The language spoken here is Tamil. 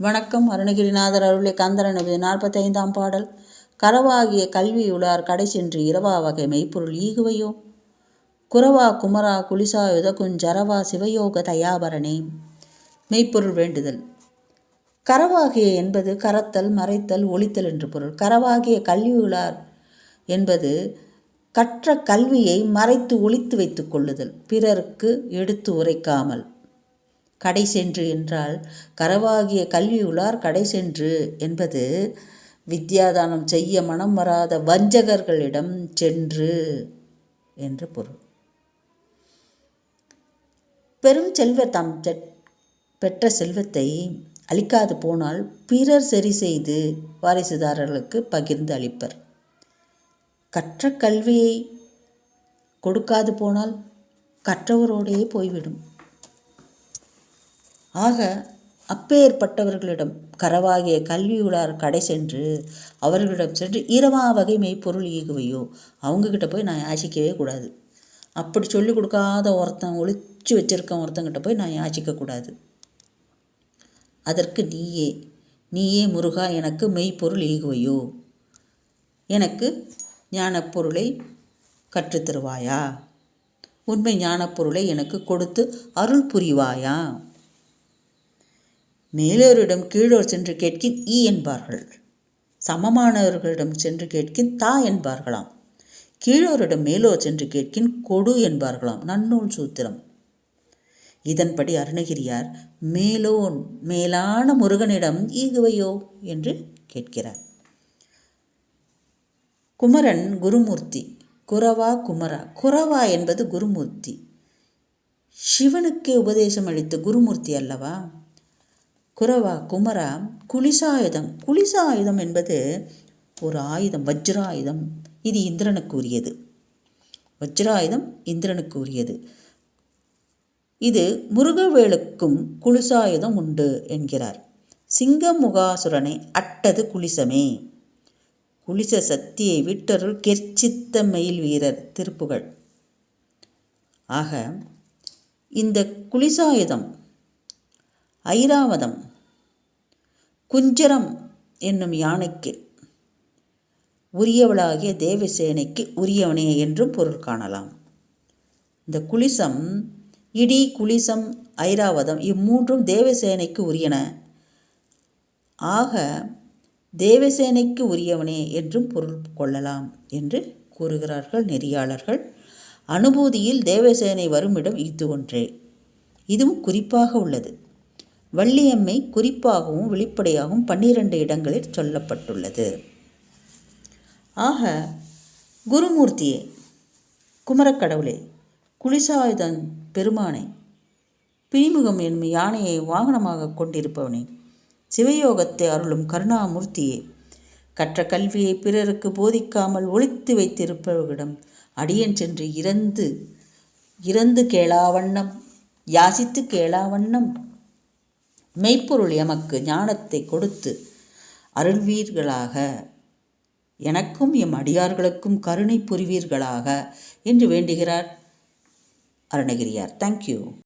வணக்கம். அருணகிரிநாதர் அருளை கந்தரனது நாற்பத்தைந்தாம் பாடல். கரவாகிய கல்வியுளார் கடைசென்று இரவா வகை மெய்ப்பொருள் ஈகுவையோ? குரவா குமரா குலிசாயுத குஞ்சரவா சிவயோக தயாபரணே. மெய்ப்பொருள் வேண்டுதல். கரவாகிய என்பது கரத்தல் மறைத்தல் ஒளித்தல் என்று பொருள். கரவாகிய கல்வியுளார் என்பது கற்ற கல்வியை மறைத்து ஒழித்து வைத்துக் கொள்ளுதல். பிறருக்கு எடுத்து உரைக்காமல். கடை சென்று என்றால் கரவாகிய கல்வியுளார் கடை சென்று என்பது வித்யாதானம் செய்ய மனம் வராத வஞ்சகர்களிடம் சென்று என்று பொருள். பெரும் செல்வ தம் பெற்ற செல்வத்தை அளிக்காது போனால் பிறர் சரி செய்து வாரிசுதாரர்களுக்கு பகிர்ந்து அளிப்பர். கற்ற கல்வியை கொடுக்காது போனால் கற்றவரோடையே போய்விடும். ஆக அப்பேற்பட்டவர்களிடம் கரவாகிய கல்வியுடார் கடை சென்று அவர்களிடம் சென்று இரவா வகை மெய்ப்பொருள் ஈகுவையோ அவங்கக்கிட்ட போய் நான் யாசிக்கவே கூடாது. அப்படி சொல்லிக் கொடுக்காத ஒருத்தன் ஒழிச்சு வச்சிருக்க ஒருத்தங்கிட்ட போய் நான் யாசிக்கக்கூடாது அதற்கு நீயே நீயே முருகா எனக்கு மெய்ப்பொருள் ஈகுவையோ எனக்கு ஞானப்பொருளை கற்றுத்தருவாயா? உண்மை ஞானப்பொருளை எனக்கு கொடுத்து அருள் புரிவாயா? மேலோரிடம் கீழோர் சென்று கேட்கின் ஈ என்பார்கள். சமமானவர்களிடம் சென்று கேட்கின் தா என்பார்களாம். கீழோரிடம் மேலோர் சென்று கேட்கின் கொடு என்பார்களாம். நன்னூல் சூத்திரம். இதன்படி அருணகிரியார் மேலோன் மேலான முருகனிடம் ஈகுவையோ என்று கேட்கிறார். குமரன் குருமூர்த்தி. குரவா குமரா. குரவா என்பது குருமூர்த்தி. சிவனுக்கே உபதேசம் அளித்த குருமூர்த்தி அல்லவா? குரவா குமரா குளிசாயுதம். குலிசாயுதம் என்பது ஒரு ஆயுதம் வஜ்ராயுதம். இது இந்திரனுக்கு உரியது. வஜ்ராயுதம் இந்திரனுக்கு உரியது. இது முருகவேலுக்கும் குலிசாயுதம் உண்டு என்கிறார். சிங்கமுகாசுரனை அட்டது குலிசமே குலிச சக்தியை விட்டருள் கெர்ச்சித்த மயில் வீரர் திருப்புகள் ஆக இந்த குளிசாயுதம் ஐராவதம் குஞ்சரம் என்னும் யானைக்கு உரியவளாகிய தேவசேனைக்கு உரியவனே என்றும் பொருள் காணலாம். இந்த குளிசம் இடி குளிசம் ஐராவதம் இம்மூன்றும் தேவசேனைக்கு உரியன. ஆக தேவசேனைக்கு உரியவனே என்றும் பொருள் கொள்ளலாம் என்று கூறுகிறார்கள் நெறியாளர்கள். அனுபூதியில் தேவசேனை வருமிடம் இது ஒன்றே. இதுவும் குறிப்பாக உள்ளது. வள்ளியம்மை குறிப்பாகவும் வெளிப்படையாகவும் பன்னிரண்டு இடங்களில் சொல்லப்பட்டுள்ளது. ஆக குருமூர்த்தியே குமரக்கடவுளே குளிசாயுதன் பெருமானை பிரிமுகம் என்னும் யானையை வாகனமாக கொண்டிருப்பவனே சிவயோகத்தை அருளும் கருணாமூர்த்தியே கற்ற கல்வியை பிறருக்கு போதிக்காமல் ஒழித்து வைத்திருப்பவர்களிடம் அடியன் சென்று இறந்து இறந்து கேளாவண்ணம் யாசித்து கேளாவண்ணம் மெய்ப்பொருள் எமக்கு ஞானத்தை கொடுத்து அருள்வீர்களாக. எனக்கும் எம் அடியார்களுக்கும் கருணை புரிவீர்களாக என்று வேண்டுகிறார் அருணகிரியார். தேங்க்யூ